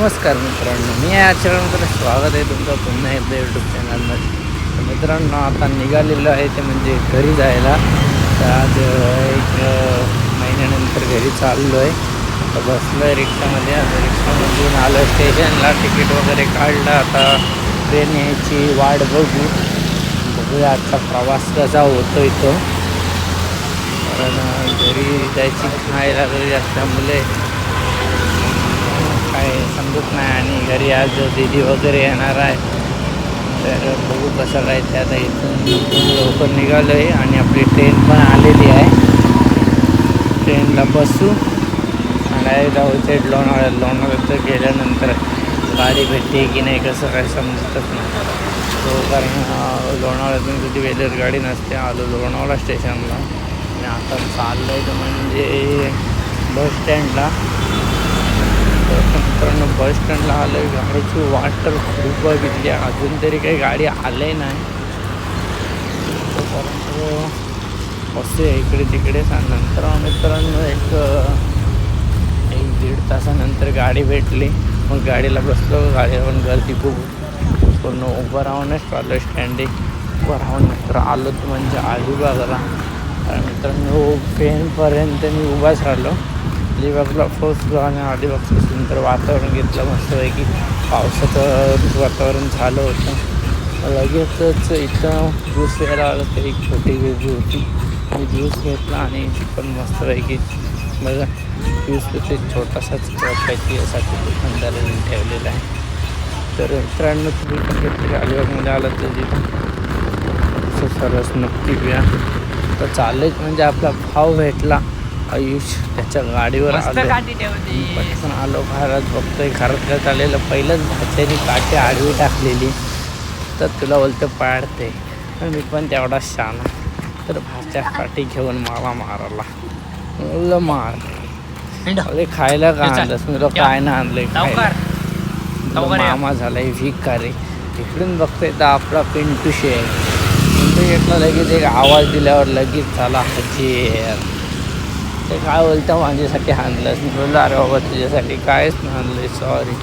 नमस्कार मित्रांनो मी या चॅनलमध्ये स्वागत आहे तुमचं पुन्हा एकदा यूट्यूब चॅनलमध्ये. तर मित्रांनो आता निघालेलो आहे ते म्हणजे घरी जायला. तर आज एक महिन्यानंतर घरी चाललो आहे. तर बसलो आहे रिक्षामध्ये. आता रिक्षामधून आलो स्टेशनला तिकीट वगैरे काढलं. आता ट्रेन यायची वाट बघू. बघूया आजचा प्रवास कसा होतो इथं कारण घरी जायची खायला लागलेली असल्यामुळे नाही आणि घरी आज दीदी वगैरे येणार आहे तर बघू कसं काय ते आता इथून लवकर निघालो आहे आणि आपली ट्रेन पण आलेली आहे. ट्रेनला बसू. आणि जाऊ ते लोणावळ्या लोणावळ्यात गेल्यानंतर गाडी भेटते की नाही कसं काय समजतच नाही. तो कारण लोणावळ्यातून कधी वेळेवर गाडी नसते आलो लोणावळा स्टेशनला. आणि आता चाललं आहे तर म्हणजे बस स्टँडला. बस स्टँडला आलं आहे गाडीची वाट तर खूप बघितली. आहे. अजून तरी काही गाडी आले नाही. तोपर्यंत बसूया इकडे तिकडेच आणि नंतर मित्रांनो एक एक दीड तासानंतर गाडी भेटली. मग गाडीला बसलो. गाडीला पण गर्दी खूप पूर्ण उभं राहूनच आलो स्टँडिंग उभं राहून नंतर आलो म्हणजे तर म्हणजे अलिबागला आणि मित्रांनो पेनपर्यंत मी उभाच राहिलो अलिबागला पोचलो आणि अलिबागचं सुंदर वातावरण घेतलं मस्तपैकी पावसाचं वातावरण झालं होतं लगेचच इथं ज्यूस घ्यायला आलं तर एक छोटी बेबी होती मी ज्यूस घेतला आणि पण मस्तपैकी बघा ज्यूस ते छोटासाच कप आहे यासाठी दुकानदाराने ठेवलेला आहे तर मित्रांनो तुम्ही पण घेतले अलिबागमध्ये आलं तर तिथं सरस नक्की घ्या तर चालेल म्हणजे आपला भाव भेटला आयुष त्याच्या गाडीवर आलो. पटकन आलो घरात बघतोय घरात आलेलं. पहिलंच भाच्याने काठी आडवी टाकलेली. तर तुला बोलतं पाडते. मी पण तेवढा शाना तर भाच्या काठी घेऊन मला मारायला. म्हणलं मार. अरे खायला का आणलंस? मी काय ना आणलंय मामा झालाय भिकारी. इकडून बघतोय तर आपला पिंटू शेख पिंटू शेखला लगेच एक आवाज दिल्यावर लगेच झाला हजेर. ते काय बोलतं माझ्यासाठी आणलंस. बोललं अरे बाबा तुझ्यासाठी कायच आणलं आणलंय सॉरी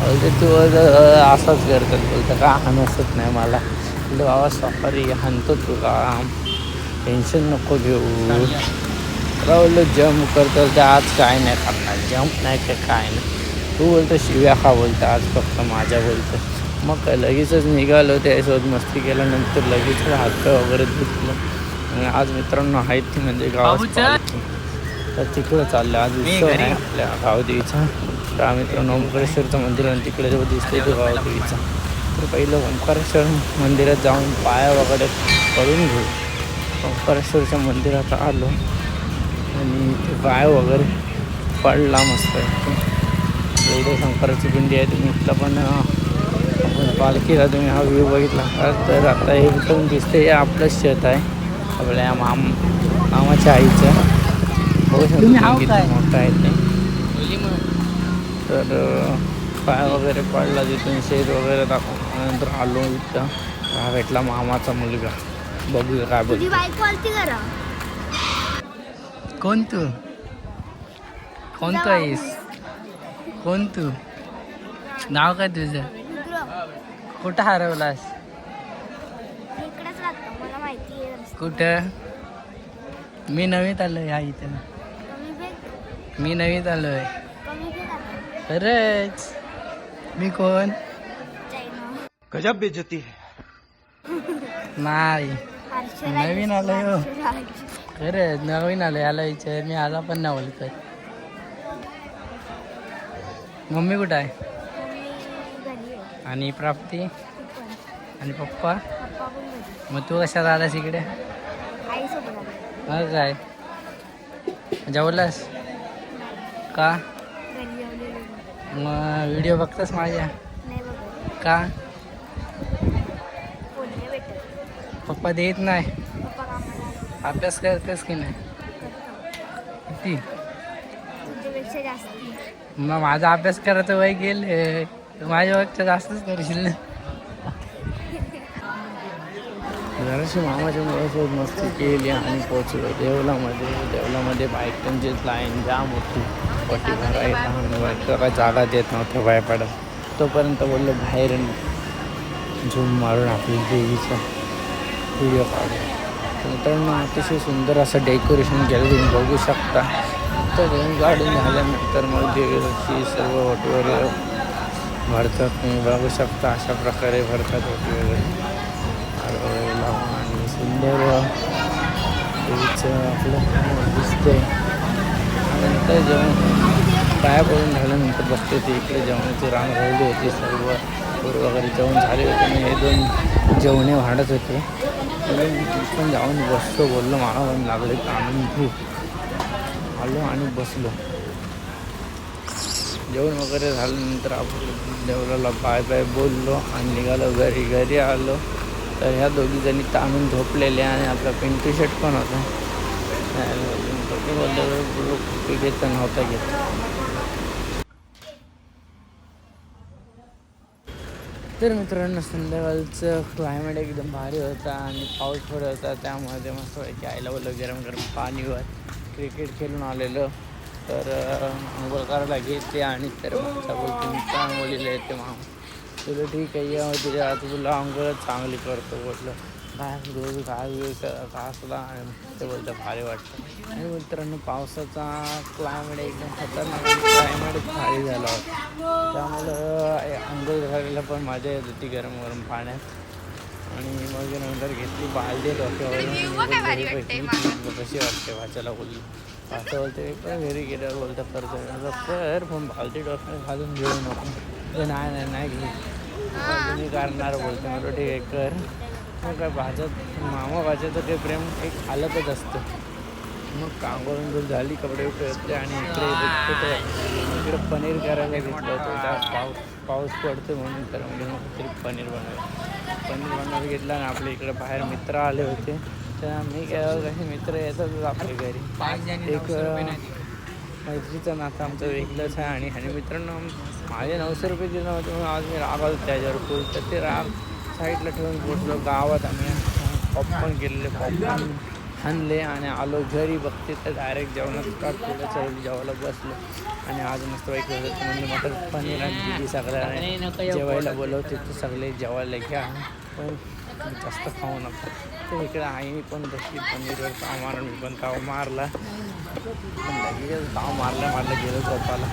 बोलते तू असंच करतात बोलतं का हाणसत नाही मला? बोलतो बाबा सॉरी हाणतो तुला. टेन्शन नको घेऊ. तुला बोललो जम्प करतो ते आज काय नाही करणार. जम्प नाही का काय नाही. तू बोलतो शिव्या खा बोलतं आज फक्त माझ्या बोलतं. मग काय लगेचच निघालो त्यासोबत मस्ती केल्यानंतर लगेच हात वगैरे धुतलं आणि आज मित्रांनो आहेत ती म्हणजे गावात तर तिकडं चाललं. आज उत्सव आहे आपल्या गावदेवीचा. तर आम्ही मित्रांनो ओंकारेश्वरचं मंदिर आणि तिकडे जेव्हा दिसते तो गावदेवीचा. तर पहिलं ओंकारेश्वर मंदिरात जाऊन पाया वगैरे पडून घेऊ. ओंकारेश्वरच्या मंदिरात आलो. आणि ते पाय वगैरे पडला मस्त एवढं शंकराची पिंडी आहे. तुम्ही इथलं पण आपण पालखीला तुम्ही हा व्ह्यू बघितला. तर आता हे इथून दिसते हे आपलंच शेत आहे. आपल्या माम मामाच्या आईचं. बघू शकतो मोठं आहे ते. तर पाय वगैरे पडला तिथून शेत वगैरे दाखवून नंतर आलो इथं. हा भेटला मामाचा मुलगा. बघूया काय करा कोण तू? कोणतं आहेस? कोण तू? नाव काय तुझं? कुठं हरवलास? इकडेच लागतो मला माहिती आहे. रस्ता. कुठं? मी नवीत आलो ह्या इथं. मी नवीत आलो आहे खरंच. मी कोण? गजब बेइज्जती है. नाही. नवीन आलोय हो. खरंच नवीन आलो याला विचार मी आला पण नाही ओळखत मम्मी कुठं आहे? मम्मी घरी आहे. आणि प्राप्ती? आणि पप्पा? मग तू कशाला आलास इकडे? मग काय? जेवलास? का. मग व्हिडिओ बघतास माझ्या? का? पप्पा देत नाही. अभ्यास करतेस की नाही? किती? मग माझा अभ्यास करायचं वय गेले माझ्या वयाच्या जास्तच करशील. ना जराशी मामाच्या मुलासोबत मस्ती केली आणि पोचलो देवलामध्ये देवलामध्ये बाईक त्यांची लाईन जाम होती पटी काय जागा देत नव्हतं बाय पडत तोपर्यंत बोललो बाहेर झूम मारून आपली देवीचा व्हिडिओ काढू तर मित्रांनो अतिशय सुंदर असं डेकोरेशन केलं तुम्ही बघू शकता तर देऊन काढून झाल्यानंतर मग देवीची सर्व वटी वगैरे भरतात तुम्ही बघू शकता अशा प्रकारे भरतात वटी वगैरे लावून आणि सुंदर देवीचं आपलं दिसते आता जेवण पाया पडून झाल्यानंतर बसते ते इकडे जेवणाची रांग राहिली होती सर्व पोरं वगैरे जेवण झाले होते आणि हे दोन जेवणे वाढत होते. मी पण जाऊन बसतो बोललो मला पण लागले आणून खूप आलो आणि बसलो. जेवण वगैरे झाल्यानंतर आपण देवळाला बाय बाय बोललो आणि निघालो घरी. घरी आलो. तर ह्या दोघी जणी ताणून झोपलेल्या आणि आपला पिंटू शर्ट पण होता. बोलतो नव्हता घेत तर मित्रांनो संध्याकाळचं क्लायमेट एकदम भारी होता आणि पाऊस पडत होता त्यामध्ये मस्त पैकी आईला बोललं गरम गरम पाणीवर क्रिकेट खेळून आलेलो. तर अंघोळ करायला घेते आणि तर माझा बोलतो आंघोळीला येते मग. तुला ठीक आहे या तुझ्या आता तुला अंघोळ चांगली करतो बोललं. काय रोज काय वेळ का असला आणि ते बोलतं भारी वाटतं आणि मित्रांनो पावसाचा क्लायमेट एकदम खतरनाक क्लायमेट भारी झाला होता त्यामुळं अंघोळ घालायला पण मजा येत होती गरम गरम पाण्यात आणि मग नंतर घेतली बालदी डोक्यावर कशी वाटते वाचायला बोलली वाचा बोलते पण घरी गेल्यावर बोलतं करतो कर पण बालदी डोक्यावर घालून घेऊ नको. नाही नाही नाही घे मी करणार बोलते मला ठीक आहे कर. मग काय भाज्यात मामा भाज्याचं ते प्रेम एक अलगच असतं. मग कांगोरून जर झाली कपडे वपडे आणि इकडे बघतो इकडे पनीर करायला घेतलं होतं. पाऊस पाऊस पडतो म्हणून तर म्हणजे मग तरी पनीर बनवलं पनीर बनवायला घेतलं आणि आपल्या इकडे बाहेर मित्र आले होते. तर मी काय काही मित्र येतातच आपल्या घरी. एक मैत्रीचं नातं आमचं वेगळंच आहे आणि आणि मित्रांनो माझे नऊशे रुपये दिलं होते म्हणून आज मी राग आलो त्याच्यावर. फुल तर ते राग साईडला ठेवून पोचलो गावात आम्ही पॉपकॉर्न गेलेले पॉपकॉर्न आणले आणि आलो घरी बघते तर डायरेक्ट जेवणात का केलं चल जेवायला बसलो. आणि आज मस्त वाईट होतं. म्हणजे मटर पनीर आणि दिली सगळ्या जेवायला बोलवते. ते सगळे जेवायला घ्या. पण जास्त खाऊ नका. तर इकडे आईने पण बसली. पनीरवर ताव मारून मी पण ताव मारला. पण लगेच ताव मारला मारलं गेलो झोपाला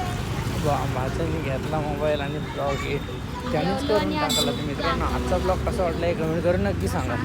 भाचाने घेतला मोबाईल आणि ब्लॉग हे. त्यानेच करून टाकला तुम्ही. मित्रांनो आजचा ब्लॉग कसा वाटला हे कमेंट करून नक्की सांगा.